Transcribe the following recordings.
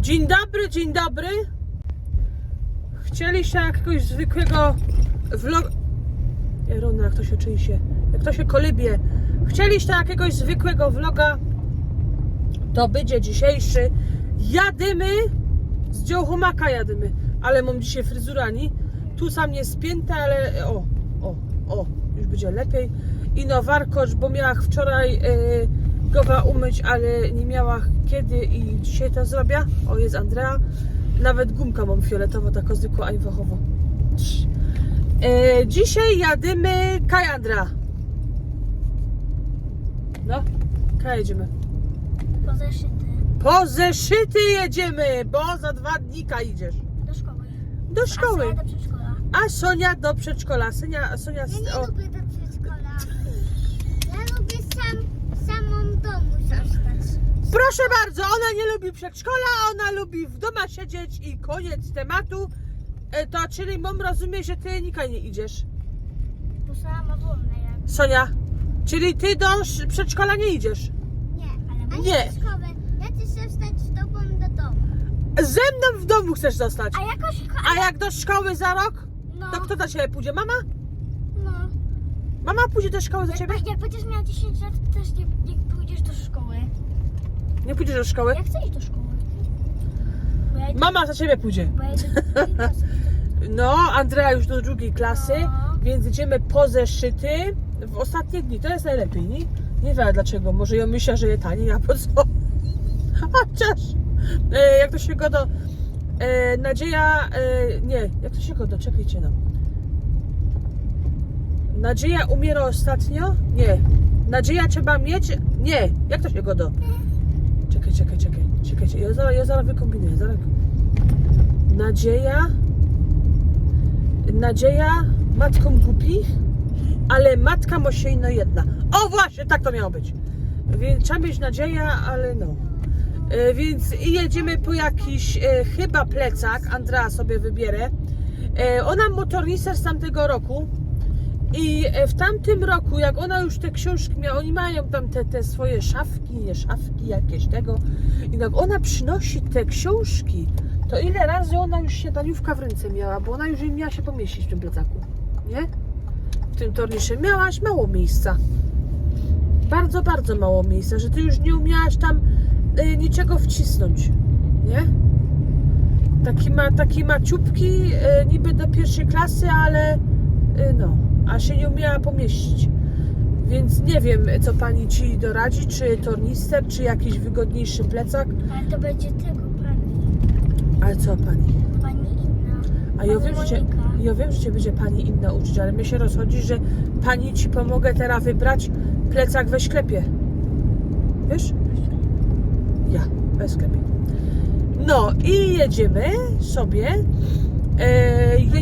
Dzień dobry, dzień dobry. Chcieliście jakiegoś zwykłego vlog... Rona, jak to się trzęsie. Jak to się kolybie. Chcieliście jakiegoś zwykłego vloga, to będzie dzisiejszy. Jadymy z dziołchomaka jadymy. Ale mam dzisiaj fryzurani. Tu sam nie spięte, ale o, o, o, już będzie lepiej. I no warkocz, bo miała wczoraj e, gowa umyć, ale nie miała kiedy i dzisiaj to zrobię. O, jest Andrea. Nawet gumka mam fioletowo, taką zwykłą ajwachową. E, dzisiaj jadymy Kajandra. No, kaj jedziemy. Po zeszyty. Po zeszyty jedziemy, bo za dwa dni idziesz. Do szkoły. Do szkoły. A do przedszkola. A Sonia do przedszkola. Sonia, Sonia Ja nie o, lubię do przedszkola. Ja lubię sam, samą w domu zostać. Proszę bardzo, ona nie lubi przedszkola, ona lubi w domu siedzieć i koniec tematu. E, To czyli mam rozumieć, że ty nikaj nie idziesz. Bo sama wolna jak. Sonia, czyli ty do sz- przedszkola nie idziesz. Nie, ale Nie. nie. do szkoły. Ja chcę zostać z tobą do domu. Ze mną w domu chcesz zostać. A jakoś... A jak do szkoły za rok, No, to kto do ciebie pójdzie? Mama? no. Mama pójdzie do szkoły za Jak, ciebie? jak będziesz miała 10 lat, to też nie, nie. Nie pójdziesz do szkoły? Ja chcę iść do szkoły. Bo ja idę, Mama za ciebie pójdzie. bo ja idę do drugiej klasy. No, Andrea już do drugiej klasy, No. więc idziemy po zeszyty w ostatnie dni. To jest najlepiej, nie? Nie wiem dlaczego. Może ją myślę, że je taniej, a po co? Chociaż, e, jak to się go do... E, nadzieja... E, nie, jak to się go do... Czekajcie no. Nadzieja umiera ostatnio? Nie. Nadzieja trzeba mieć? Nie. Jak to się go do... Czekaj, czekaj, czekaj. Czekajcie, ja zaraz, ja zaraz wykombinuję. Zaraz... Nadzieja... Nadzieja matką głupich, ale matka mosiejno jedna. O właśnie, tak to miało być. Więc trzeba mieć nadzieję, ale no. E, Więc jedziemy po jakiś e, chyba plecak, Andrea sobie wybierę. E, ona motornicer z tamtego roku i e, w tamtym roku, jak ona już te książki miała, oni mają tam te, te swoje szafki, nie szafki jakieś tego i jak ona przynosi te książki, to ile razy ona już śniadaniówka w ręce miała, bo ona już nie miała się pomieścić w tym plecaku, nie? W tym tornisze miałaś mało miejsca. Bardzo, bardzo mało miejsca, że ty już nie umiałaś tam y, niczego wcisnąć, nie? Taki ma, taki ma ciupki, y, niby do pierwszej klasy, ale y, no, a się nie umiała pomieścić. Więc nie wiem, co pani ci doradzi, czy tornister, czy jakiś wygodniejszy plecak. Ale to będzie tego pani. Ale co pani? Pani inna. A ja wiem, że ja wiem, że cię będzie pani inna uczyć, ale mnie się rozchodzi, że pani ci pomogę teraz wybrać plecak we sklepie. Wiesz? Ja, we sklepie. No i jedziemy sobie.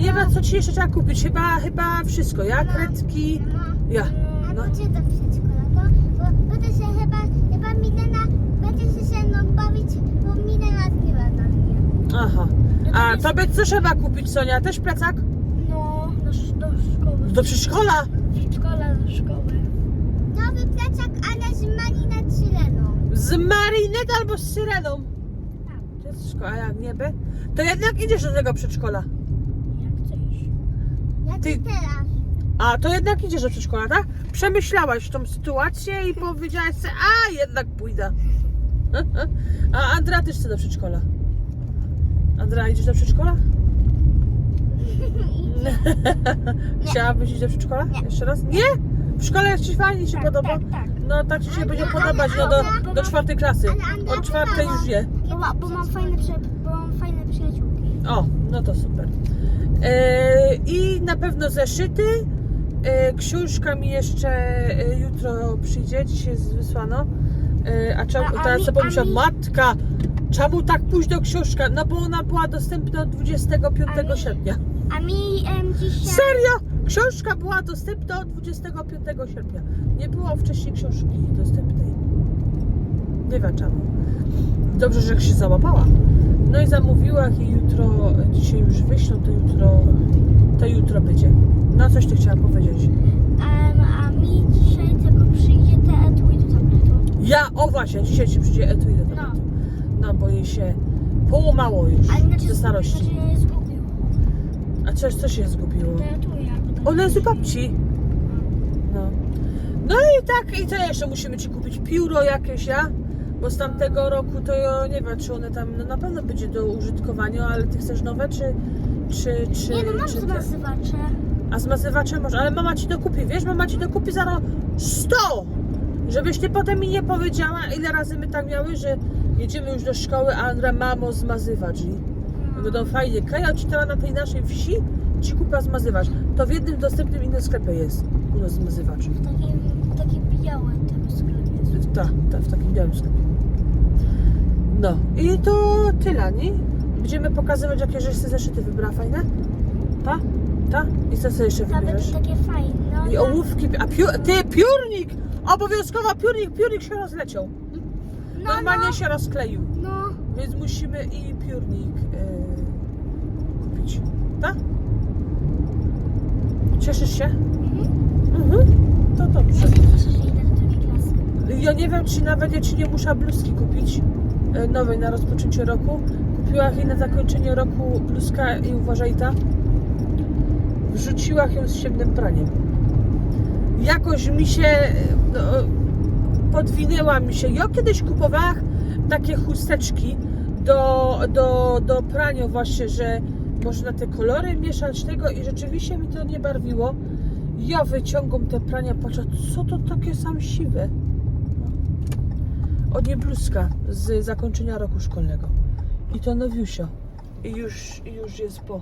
Nie wiem, co ci jeszcze trzeba kupić. Chyba, chyba wszystko. Ja, kredki. Ja. A No. gdzie do przedszkola? Bo, bo będę się chyba, chyba Milena będzie się ze mną bawić, bo Milena zbiła na mnie. Aha. A tobie co trzeba kupić, Sonia? Też plecak? No, do, do szkoły. Do przedszkola. przedszkola, do szkoły. Nowy plecak, ale z Malina Cyleną. Z marinet albo z syreną. To jest szkoła, a jak nie by? To jednak idziesz do tego przedszkola. Jak chcesz. Jak Ty- teraz? A, to jednak idziesz do przedszkola, tak? Przemyślałaś tą sytuację i powiedziałaś sobie, a jednak pójdę. A Andra też chce do przedszkola. Andra, idziesz do przedszkola? Chciałabyś iść do przedszkola? Jeszcze raz? Nie? W szkole ci fajnie się Tak, podoba? tak, tak. No tak ci się będzie podobać no, do, do czwartej klasy. Od czwartej już wie. Bo, bo, mam fajne, bo mam fajne przyjaciółki. O, no to super. E, I na pewno zeszyty. E, książka mi jeszcze e, jutro przyjdzie, dzisiaj jest wysłano. E, a czemu, A- a teraz mi- sobie pomyślałam, mi- matka, czemu tak późno książka? No bo ona była dostępna od 25 A mi- sierpnia. A mi em, dzisiaj... Serio? Książka była dostępna od 25 sierpnia. Nie było wcześniej książki dostępnej. Nie wiem czemu. Dobrze, że się załapała. No i zamówiła i jutro, dzisiaj już wyślą, to jutro, to jutro będzie. No coś ty chciała powiedzieć. Em, a mi dzisiaj tego przyjdzie te etui do tabletu. Ja, o właśnie, dzisiaj ci przyjdzie etui do No. tablicy. No, bo jej się Połamało już Ale znaczy, ze starości. znaczy nie zgubił. A coś, co się zgubiło? One jest u babci. No. No i tak, i co jeszcze musimy ci kupić? Pióro jakieś, ja? Bo z tamtego roku to ja nie wiem, czy one tam, no na pewno będzie do użytkowania, ale ty chcesz nowe, czy, czy, czy, Nie no, mam czy te? zmazywacze. A zmazywacze może, ale mama ci dokupi, wiesz, mama ci dokupi za 100! Żebyś ty potem mi nie powiedziała, ile razy my tak miały, że jedziemy już do szkoły, a Andra, mamo, zmazywacz. I będą fajnie, Kaja ci teraz na tej naszej wsi ci kupa zmazywacz. To w jednym dostępnym innym sklepie jest u nas zmazywacz. W takim, takie białe tego sklepie. W, ta, ta, w takim białym sklepie. No i to tyle, nie? Będziemy pokazywać, jakie żeś sobie zeszyty wybrała fajne? Ta? Ta? I co sobie jeszcze To wybierasz? takie fajne. No, I no. ołówki, a piór, ty, piórnik! Obowiązkowo piórnik, piórnik się rozleciał. No, Normalnie no. się rozkleił. No, Więc musimy i piórnik yy, kupić. Tak? Cieszysz się? mhm. Mhm. To dobrze. Ja się cieszę, że idę do drugiej klasy. Ja nie wiem, czy nawet ja ci nie muszę bluzki kupić nowej na rozpoczęcie roku. Kupiła jej na zakończenie roku bluzka i uważaj ta. Wrzuciła ją z ciemnym praniem. Jakoś mi się e, no, podwinęła mi się. Ja kiedyś kupowała takie chusteczki do, do, do prania właśnie, że można te kolory mieszać tego i rzeczywiście mi to nie barwiło. Ja wyciągam te prania, patrzę, co to takie sam siwe. Od niej bluzka z zakończenia roku szkolnego. I to nowiusio. I już, i już jest po.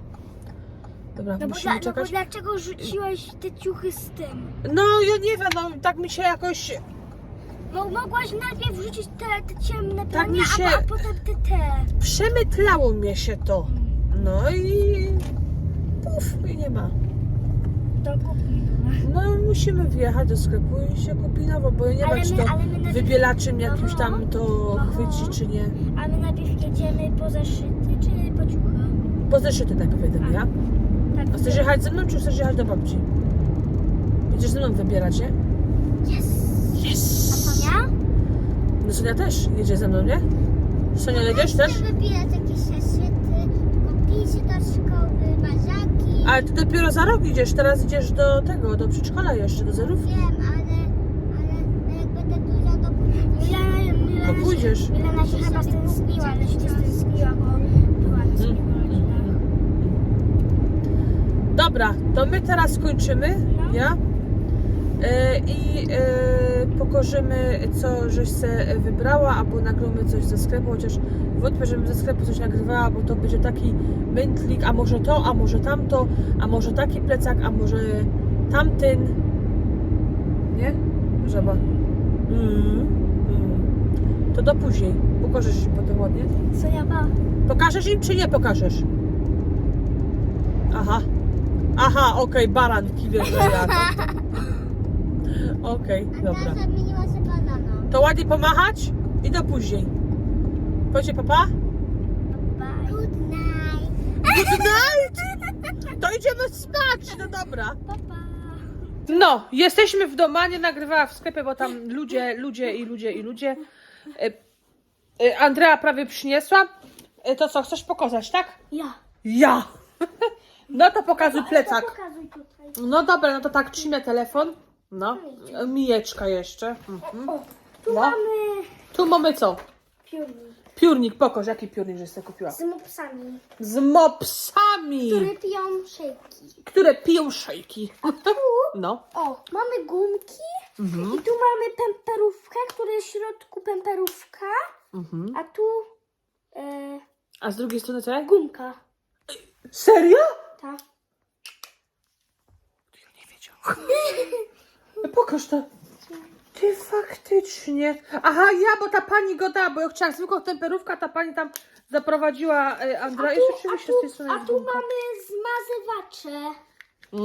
Dobra, No bo, musimy dla, no bo czekać. dlaczego rzuciłeś te ciuchy z tym? No, ja nie wiem, no tak mi się jakoś. Mo, mogłaś najpierw wrzucić te, te ciemne Tak mi plamy, się- a, a potem te te. Przemytlało mnie się to. No i. Puf, i nie ma. To kupi. No, musimy wjechać do sklepu i się kupi nowo, bo ja nie Ale wiem, czy my- to ale my najpierw- wybielaczem jakimś tam to Aha. chwyci, czy nie. A my najpierw jedziemy po zeszyty, czy po ciuchy? Po zeszyty najpierw jedziemy, ja? Tak. A chcesz jechać ze mną, czy chcesz jechać do babci? Będziesz ze mną wybierać, nie? Yes. A Yes! Sonia? No Sonia też jedzie ze mną, nie? Sonia, jedziesz też? Wybierać jakieś zeszyty, kopisy do szkoły. Ale ty dopiero za rok idziesz, teraz idziesz do tego, do przedszkola jeszcze, do zerów. Wiem, ale, ale jak będę duża, to Milena, Milena, No pójdziesz. Milena się chyba stęskniła, ale się stęskniła, bo była na swoich urodzinach. Dobra, to my teraz kończymy, No. ja? E, I e, pokorzymy, co żeś se wybrała, albo nagramy coś ze sklepu, chociaż wątpię, żebym ze sklepu coś nagrywała, bo to będzie taki mętlik, a może to, a może tamto, a może taki plecak, a może tamtyn. Nie? Żaba. Mm, mm. To do później. Pokażesz im potem ładnie. Sonia, ba. Pokażesz im, czy nie pokażesz? Aha. Aha, okej, baranki wiesz, że ja. Okej, dobra. zamieniła się banana. To ładnie pomachać i do później. Powiecie papa? Good night. To idziemy spać, no dobra. No, jesteśmy w domu, nie nagrywała w sklepie, bo tam ludzie, ludzie i ludzie i ludzie. E, e, Andrea prawie przyniosła. E, To co, chcesz pokazać, tak? Ja. Ja! No to pokazuj plecak. Pokazuj tutaj. No dobra, no to tak, trzymaj telefon. No, mijeczka jeszcze. Mhm. Tu No. mamy Tu mamy co? piórnik Piórnik, pokaż jaki piórnik, że sobie kupiła. z mopsami, Z mopsami, które piją szejki. które piją szejki. No. O, mamy gumki Mhm. i tu mamy pemperówkę, która jest w środku pemperówka, Mhm. a tu e, A z drugiej strony co? gumka. Serio? Tak. Ja nie wiedział. Pokaż to. Ty faktycznie. Aha, ja, bo ta pani go da, bo ja chciałam zwykłą temperówkę, a ta pani tam zaprowadziła e, Andra i rzeczywiście z tej strony a jest tu mamy zmazywacze.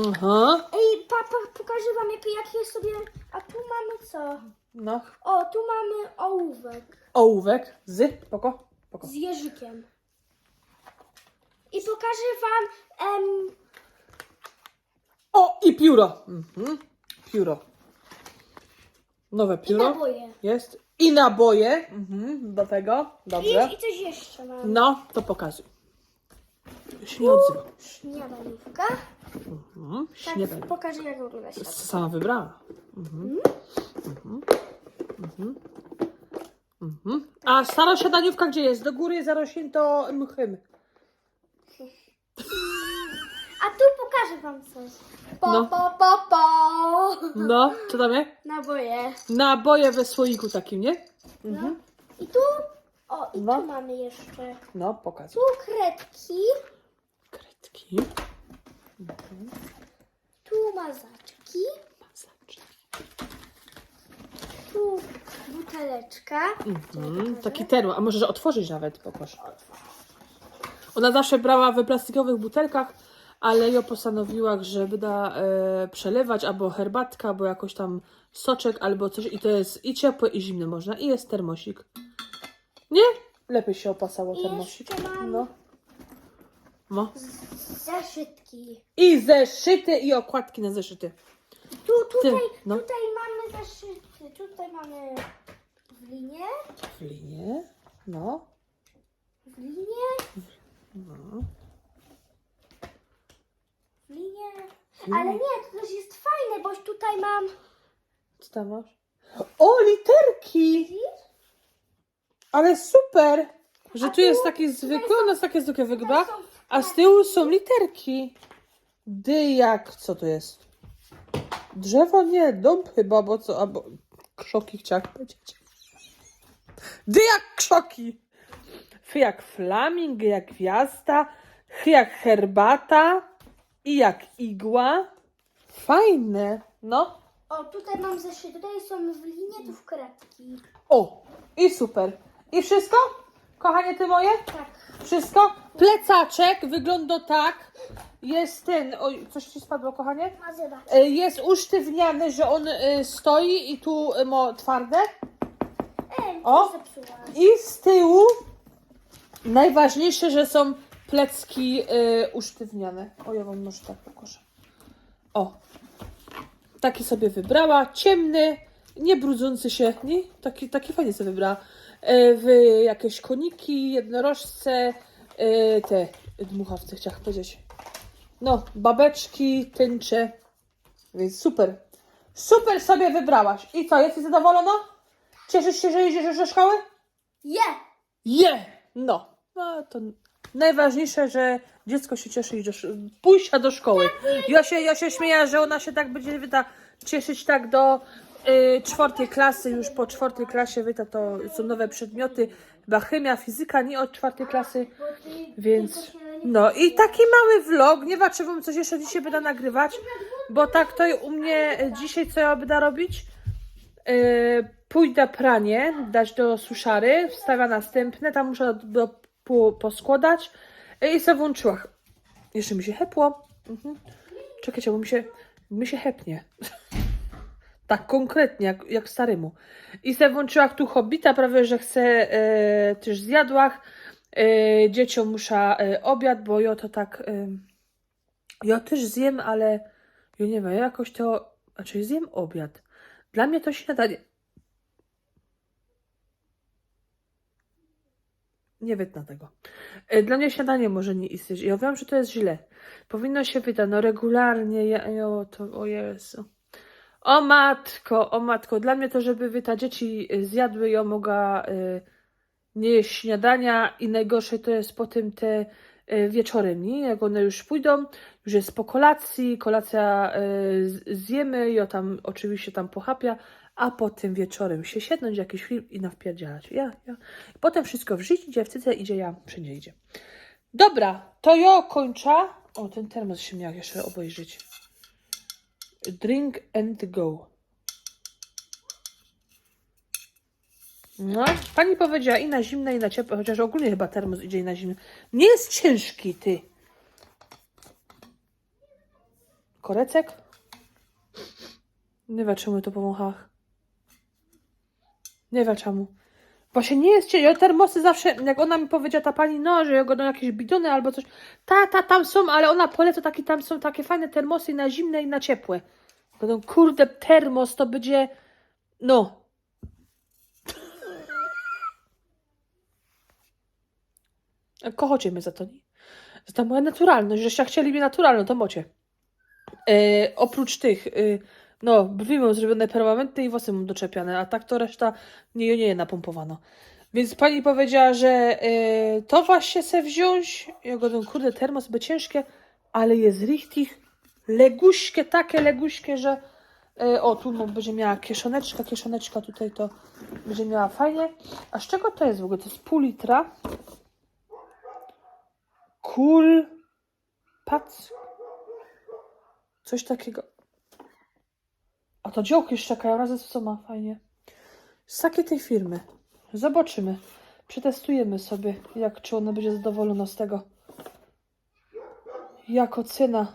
Aha. Ej, papa, pokażę wam jakie, jakie sobie... A tu mamy co? No. O, tu mamy ołówek Ołówek z. Poko. Poko. z jeżykiem. I pokażę wam... Em, O, i pióro. Mhm. Pióro. Nowe I pióro. naboje. Jest. I naboje. Mhm, do tego. I, Dobrze. I coś jeszcze mam. No, to pokazuj. Się nie odzywa. Śniadaniówka. Mhm. Tak, Śniadanie. pokażę jak wygląda śniadanie. Sama wybrała. Mhm. Mhm. Mhm. Mhm. A stara śniadaniówka gdzie jest? Do góry zarośnięto mchem. A tu pokażę wam coś. Po, No. po, po, po. No, co tam jest? Naboje. Naboje we słoiku takim, nie? No. I tu, o, i No. tu mamy jeszcze. No, pokaż. Tu kredki, Kredki. tu mazaczki, Masaczki. tu buteleczka. Mhm. Taki termo. A możesz otworzyć nawet, poproszę. Ona zawsze brała w plastikowych butelkach, ale ją postanowiła, że wyda e, przelewać albo herbatka, albo jakoś tam soczek, albo coś. I to jest i ciepłe, i zimne można. I jest termosik. Nie? Lepiej się opasało termosik. jeszcze mam- No. no. Zaszytki. I zeszyty, i okładki na zeszyty. Tu, tutaj, no. tutaj mamy zaszyty. Tutaj mamy w linie, W linie. No. w linie, no. W linie. Ale nie, to też jest fajne, bo tutaj mam... Co tam masz? O, literki! Ale super! Że tu jest taki zwykły, u nas takie zwykłe wygląda, a z tyłu są literki. Dy jak, co to jest? Drzewo nie, dąb chyba, bo co, albo krzoki chciałam powiedzieć. Dy jak krzoki. F jak flaming, jak gwiazda, Ch jak herbata, I jak igła. Fajne, no. O, tutaj mam zeszyty. Tutaj są w linie, tu w kredki. O, i super. I wszystko? Kochanie ty moje? Tak. Wszystko? Plecaczek wygląda tak. Jest ten. Oj, coś ci spadło, kochanie? Ma. E, Jest usztywniany, że on e, stoi i tu e, ma twarde. Ej, O! I z tyłu najważniejsze, że są plecki e, usztywniane. O, ja wam może tak pokoszę. O. Taki sobie wybrała. Ciemny, nie brudzący się. Nie? Taki, taki fajnie sobie wybrała. E, w jakieś koniki, jednorożce, e, te dmuchawce chciałam powiedzieć. No, babeczki, tęcze. Więc super. Super sobie wybrałaś. I co, jesteś zadowolona? Cieszysz się, że idziesz już do szkoły? Je! Je! No. no to najważniejsze, że dziecko się cieszy i do, pójścia do szkoły. Ja się, ja się śmieję, że ona się tak będzie wyta cieszyć tak do y, czwartej klasy. Już po czwartej klasie wyta to są nowe przedmioty. Chyba chemia, fizyka, nie od czwartej klasy. Więc no i taki mały vlog. Nie wiem, czy wam coś jeszcze dzisiaj będę nagrywać, bo tak to u mnie dzisiaj co ja będę robić? Yy, pójdę pranie, dać do suszary, wstawia następne, tam muszę do, do, po, poskładać i sobie włączyła. Jeszcze mi się hepło. Mhm. Czekajcie, bo mi się, mi się hepnie. tak konkretnie, jak, jak staremu. I sobie włączyła tu Hobbita, prawie, że chcę e, też zjadłach. E, dzieciom muszę e, obiad, bo ja to tak... E, ja też zjem, ale ja nie wiem, ja jakoś to... Znaczy zjem obiad. Dla mnie to śniadanie... Nie wytnę tego. E, Dla mnie śniadanie może nie istnieć. Ja wiem, że to jest źle. Powinno się wydać, no regularnie, ja, jo, to, o Jezu. O matko, o matko, dla mnie to, żeby wy ta dzieci y, zjadły, ja mogła y, nie jeść śniadania i najgorsze to jest potem te y, wieczorem, nie? Jak one już pójdą, już jest po kolacji, kolacja y, zjemy, ja tam oczywiście tam pochapia, a potem wieczorem się siednąć jakiś film i nawpierdzielać. Ja, ja. Potem wszystko w życiu, dziewczyce idzie, ja wszędzie idzie. Dobra, to ja kończę. O, ten termos się miał jeszcze obejrzeć. Drink and go. No, pani powiedziała i na zimne, i na ciepłe, chociaż ogólnie chyba termos idzie i na zimne. Nie jest ciężki, ty. Korecek? Nie wiem, czemu to powąchach. Nie wiem, czemu. Właśnie nie jest ciężki. Ja termosy zawsze, jak ona mi powiedziała, ta pani, no, że go do jakieś bidony albo coś. Ta, ta, tam są, ale ona poleca taki, tam są takie fajne termosy na zimne i na ciepłe. Będą, kurde, termos to będzie No. Kochocie mnie za to, nie? Za ta moja naturalność, żeście chcieli mnie naturalną, to mocie. E, oprócz tych, e, no, brwi mam zrobione permanentne i włosy mam doczepiane, a tak to reszta nie, nie napompowano. Więc pani powiedziała, że e, to właśnie se wziąć. Ja go kurde termos by ciężkie, ale jest richtig leguśkie, takie leguśkie, że e, o, tu no, będzie miała kieszoneczka, kieszoneczka tutaj to będzie miała fajnie. A z czego to jest w ogóle? To jest pół litra. Cool Pac. Coś takiego. A to działki jeszcze czekają, razem z co ma, fajnie. Takiej tej firmy. Zobaczymy. Przetestujemy sobie, jak czy ona będzie zadowolona z tego. Jako cena.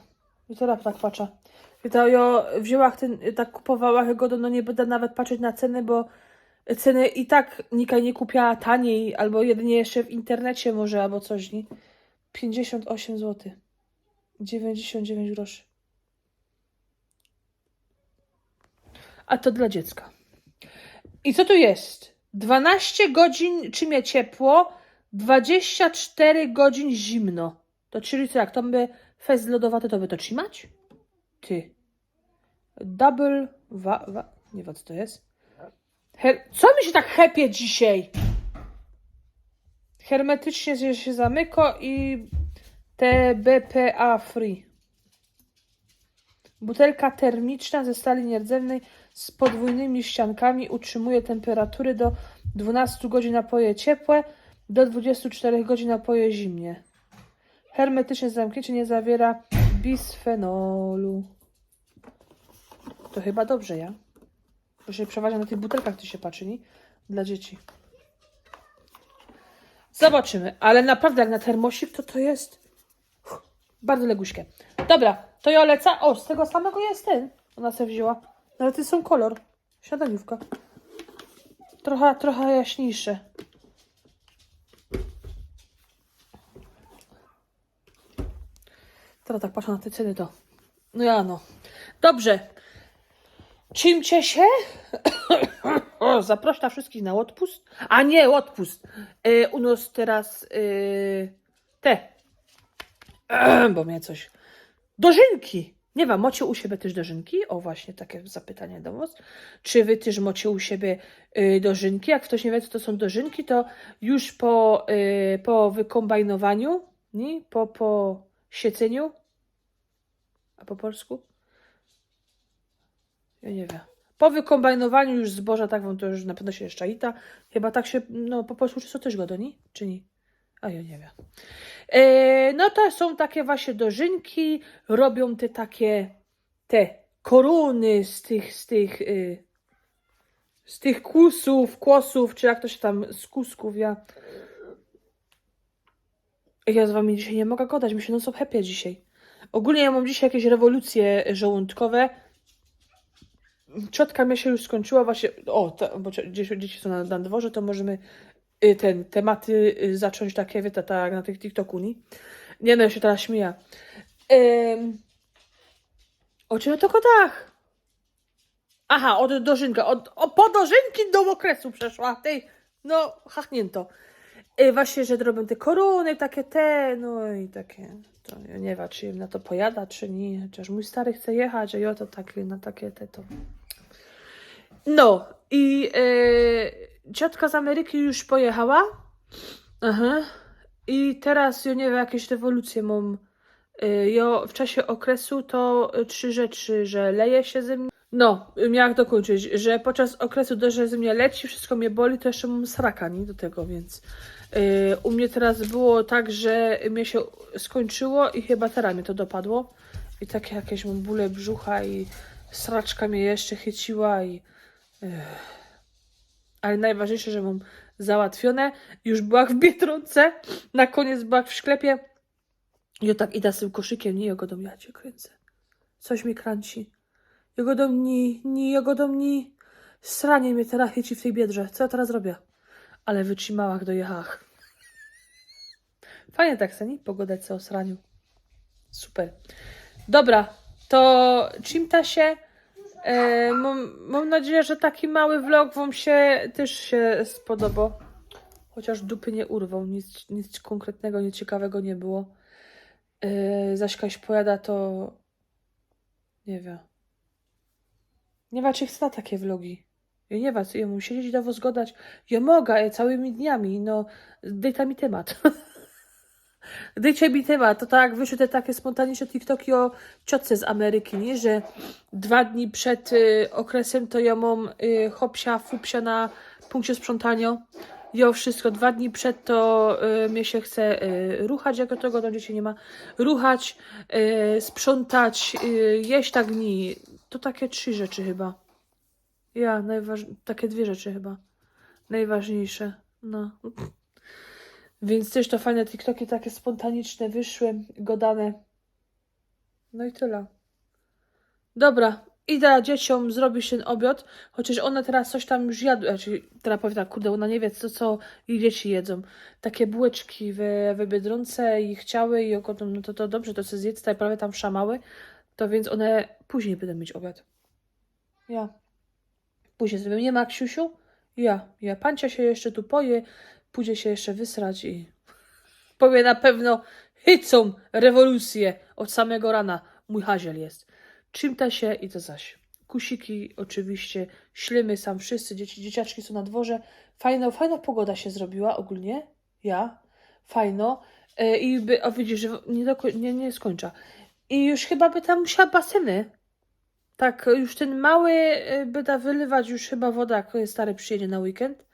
I teraz tak patrzę. I to ja wzięła ten, tak kupowała go, no nie będę nawet patrzeć na ceny, bo ceny i tak Nika nie kupiła taniej, albo jedynie jeszcze w internecie może, albo coś, nie? 58 zł. 99 groszy. A to dla dziecka. I co tu jest? 12 godzin czymie ciepło, 24 godzin zimno. To czyli co, jak to by fest lodowaty, to by to trzymać? Ty. Double wa, wa nie wiem co to jest. Her co mi się tak chepie dzisiaj? Hermetycznie się- zamyka i te BPA free. Butelka termiczna ze stali nierdzewnej z podwójnymi ściankami utrzymuje temperatury do 12 godzin napoje ciepłe, do 24 godzin napoje zimnie. Hermetyczne zamknięcie nie zawiera bisfenolu. To chyba dobrze, ja? Bo się przeważnie na tych butelkach to się patrzy, nie? Dla dzieci. Zobaczymy, ale naprawdę jak na termosik to to jest bardzo leguśkie. Dobra, to ja lecę. O, z tego samego jest ten. Ona sobie wzięła. Ale to są kolor. Śniadaniówka. Trochę, trochę jaśniejsze. Teraz tak patrzę na te ceny to. No ja no. Dobrze. Czymcie się? zapraszam wszystkich na odpust. A nie, odpust. E, u nas teraz e, te. bo mnie coś. Dożynki. Nie wiem, macie u siebie też dożynki? O, właśnie takie zapytanie do Was. Czy Wy też macie u siebie y, dożynki? Jak ktoś nie wie, co to są dożynki, to już po, y, po wykombajnowaniu, nie? Po, po sieceniu, a po polsku? Ja nie wiem. Po wykombajnowaniu już zboża, tak wam to już na pewno się jeszcze ita. Chyba tak się, no po polsku czy co też go? Czy nie? A ja nie wiem. E, no to są takie właśnie dożynki, robią te takie, te koruny z tych, z tych, y, z tych kusów, kłosów, czy jak to się tam, z kusków, ja... Ja z wami dzisiaj nie mogę gadać, mi się non happy dzisiaj. Ogólnie ja mam dzisiaj jakieś rewolucje żołądkowe. Ciotka mnie się już skończyła właśnie, o, to, bo dzieci, dzieci są na, na dworze, to możemy ten, tematy y, zacząć takie, wiecie, tak na tych TikToku, nie? Nie no, ja się teraz śmieję. Ym, o czym to kodach? Aha, od dożynka. Od, o, po dożynki do okresu przeszła. Tej, no, hachnięto. Y, właśnie, że robią te koruny, takie te, no i takie. To nie wiem, czy im na to pojada, czy nie. Chociaż mój stary chce jechać, a ja to takie, na takie te to. No, i y, ciotka z Ameryki już pojechała. Aha. I teraz ja nie wiem, jakieś rewolucje mam. Y, Ja w czasie okresu to trzy rzeczy, że leje się ze mnie. No, miałam dokończyć, że podczas okresu dość, że ze mnie leci, wszystko mnie boli, to jeszcze mam sraka, nie do tego, więc y, u mnie teraz było tak, że mnie się skończyło i chyba teraz mnie to dopadło. I takie jakieś mam bóle brzucha i sraczka mnie jeszcze chyciła i ale najważniejsze, że mam załatwione. Już byłam w Biedronce, na koniec byłam w sklepie. Ja tak idę z tym koszykiem, nie, ja go do mnie, ja cię kręcę. Coś mi kręci. Ja go do mnie, nie, ja go do mnie. Sranie mnie teraz chyci w tej biedrze. Co ja teraz robię? Ale wytrzymała, jak dojechałach. Fajnie tak, nie? Pogadać sobie o sraniu. Super. Dobra, to czym ta się... E, mam, mam nadzieję, że taki mały vlog Wam się też się spodobał. Chociaż dupy nie urwał, nic, nic konkretnego, nic ciekawego nie było. E, zaś Kaś pojada, to nie wiem. Nie wiem, czy chce takie vlogi. Ja nie wiem, ja mu siedzieć dawo zgodać. Ja mogę e, całymi dniami, no dejta mi temat. Dejcie mi temat, to tak wyszły te takie spontaniczne TikToki o ciotce z Ameryki, nie? że dwa dni przed y, okresem to ja mam y, hopsia, fupsia na punkcie sprzątania. Ja wszystko, dwa dni przed to y, mnie się chce y, ruchać, jako tego tam dzieci nie ma, ruchać, y, sprzątać, y, jeść tak dni. To takie trzy rzeczy chyba. Ja, najważ... takie dwie rzeczy chyba. Najważniejsze. No. Więc też to fajne TikToki takie spontaniczne wyszły, godane. No i tyle. Dobra, idę dzieciom zrobić ten obiad, chociaż one teraz coś tam już jadły, znaczy teraz powiem tak, kurde, ona nie wie co, co jej dzieci jedzą. Takie bułeczki w, w Biedronce i chciały i okoną, no to, to dobrze, to sobie zjedz, tutaj prawie tam szamały, to więc one później będą mieć obiad. Ja. Później zrobię, nie ma Ksiusiu? Ja, ja. Pancia się jeszcze tu poje, pójdzie się jeszcze wysrać i powie na pewno hycą rewolucję od samego rana. Mój haziel jest. Czym ta się i to zaś. Kusiki oczywiście, ślimy sam wszyscy, dzieci, dzieciaczki są na dworze. Fajno, fajna pogoda się zrobiła ogólnie. Ja. Fajno. E, I by, o widzisz, że nie, nie, nie skończę. I już chyba by tam musiała baseny. Tak, już ten mały y, by da wylewać już chyba woda, jak stary przyjedzie na weekend.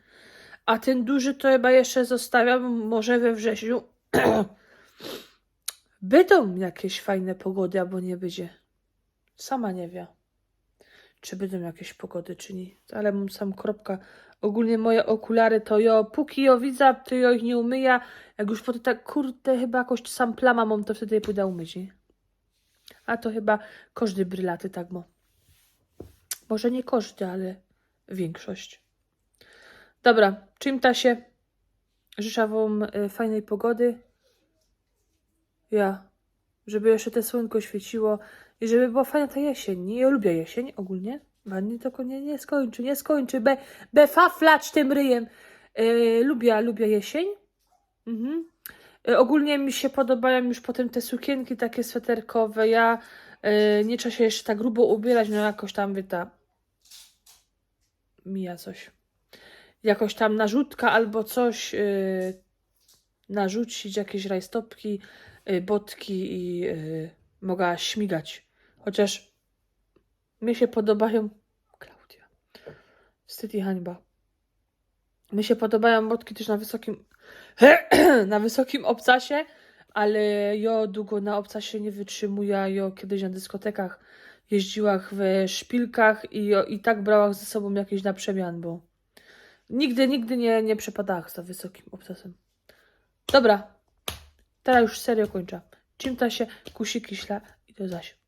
A ten duży to chyba jeszcze zostawiam, może we wrześniu. Będą jakieś fajne pogody, albo nie będzie. Sama nie wie, czy będą jakieś pogody, czy nie. Ale mam sam kropka. Ogólnie moje okulary to jo, póki jo widzę, to jo ich nie umyja. Jak już potem tak, kurde, chyba jakoś sam plama mam, to wtedy je pójdę umyć, nie? A to chyba każdy brylaty tak ma. Może nie każdy, ale większość. Dobra, czym się? Życzę Wam y, fajnej pogody. Ja. Żeby jeszcze te słonko świeciło i żeby była fajna ta jesień. Nie? Ja lubię jesień ogólnie. Wanny tylko nie, nie skończy, nie skończy. Be, be faflać tym ryjem. Y, lubię, lubię jesień. Mhm. Y, Ogólnie mi się podobają już potem te sukienki takie sweterkowe. Ja y, nie trzeba się jeszcze tak grubo ubierać, no jakoś tam wie ta mija coś. Jakoś tam narzutka albo coś y, narzucić, jakieś rajstopki, y, botki i y, mogła śmigać. Chociaż mi się podobają Klaudia. Wstyd i hańba. Mi się podobają botki też na wysokim na wysokim obcasie, ale jo długo na obcasie nie wytrzymuję. Jo kiedyś na dyskotekach jeździłam w szpilkach i, i tak brałam ze sobą jakieś na przemian, bo nigdy, nigdy nie, nie przepadałam za wysokim obcasem. Dobra, teraz już serio kończę. Czym ta się kusiki śla i to zaś.